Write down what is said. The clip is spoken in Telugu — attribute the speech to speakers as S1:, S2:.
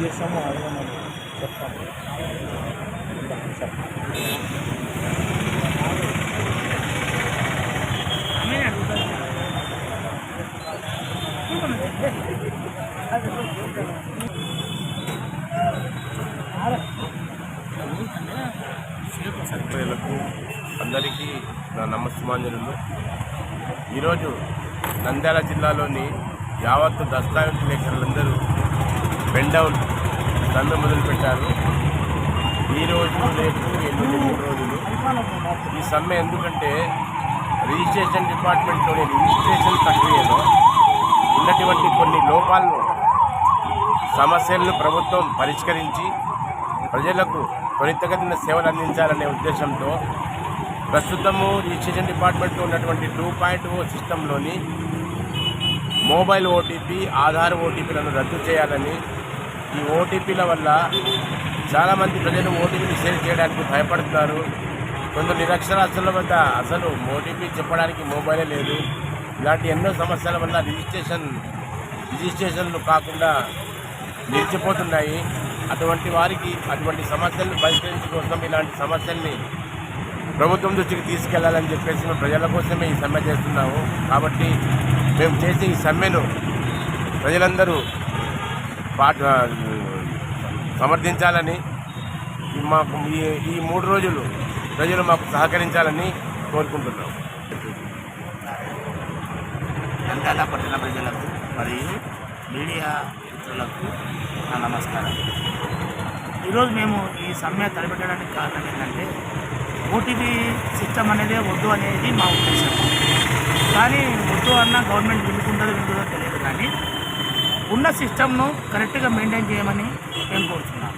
S1: Yes, sama. Ayaw naman. Sa pag. Sa.
S2: ప్రజలకు అందరికీ నా నమస్మాంజనులు ఈరోజు నంద్యాల జిల్లాలోని యావత్తు దస్తావేజ్ లేఖరులందరూ బెండౌన్ సమ్మె మొదలుపెట్టారు ఈరోజు రేపు ఎనిమిది మూడు రోజులు. ఈ సమ్మె ఎందుకంటే రిజిస్ట్రేషన్ డిపార్ట్మెంట్లోని రిజిస్ట్రేషన్ ప్రక్రియలో ఉన్నటువంటి కొన్ని లోపాలను సమస్యలను ప్రభుత్వం పరిష్కరించి ప్రజలకు త్వరితగతిన సేవలు అందించాలనే ఉద్దేశంతో ప్రస్తుతము రిజిస్ట్రేషన్ డిపార్ట్మెంట్లో ఉన్నటువంటి టూ పాయింట్ ఓ సిస్టంలోని మొబైల్ ఓటీపీ ఆధార్ ఓటీపీలను రద్దు చేయాలని ఈ ఓటీపీల వల్ల చాలామంది ప్రజలు ఓటీపీని షేర్ చేయడానికి భయపడుతున్నారు. కొందరు నిరక్షరాస్తుల వద్ద అసలు ఓటీపీ చెప్పడానికి మొబైలే లేదు. ఇలాంటి ఎన్నో సమస్యల వల్ల రిజిస్ట్రేషన్ రిజిస్ట్రేషన్లు కాకుండా నిలిచిపోతున్నాయి. అటువంటి వారికి అటువంటి సమస్యలను పరిష్కరించడం కోసం ఇలాంటి సమస్యల్ని ప్రభుత్వం దృష్టికి తీసుకెళ్ళాలని చెప్పేసి మేము ప్రజల కోసమే ఈ సమ్మె చేస్తున్నాము. కాబట్టి మేము చేసే ఈ సమ్మెను ప్రజలందరూ పాట సమర్థించాలని మాకు ఈ ఈ మూడు రోజులు ప్రజలు మాకు సహకరించాలని కోరుకుంటున్నాం
S3: నంద్యాల పట్టణ ప్రజలకు మరియు మీడియా మిత్రులకు నా నమస్కారం. ఈరోజు మేము ఈ సమ్మె తలపెట్టడానికి కారణం ఏంటంటే ఓటీపీ సిస్టమ్ అనేది వద్దు అనేది మా ఉద్దేశం. కానీ వద్దు అన్న గవర్నమెంట్ వినుకుంటుందో వింటుందో తెలియదు కానీ ఉన్న సిస్టమ్ను కరెక్ట్గా మెయింటైన్ చేయమని మేము కోరుతున్నాం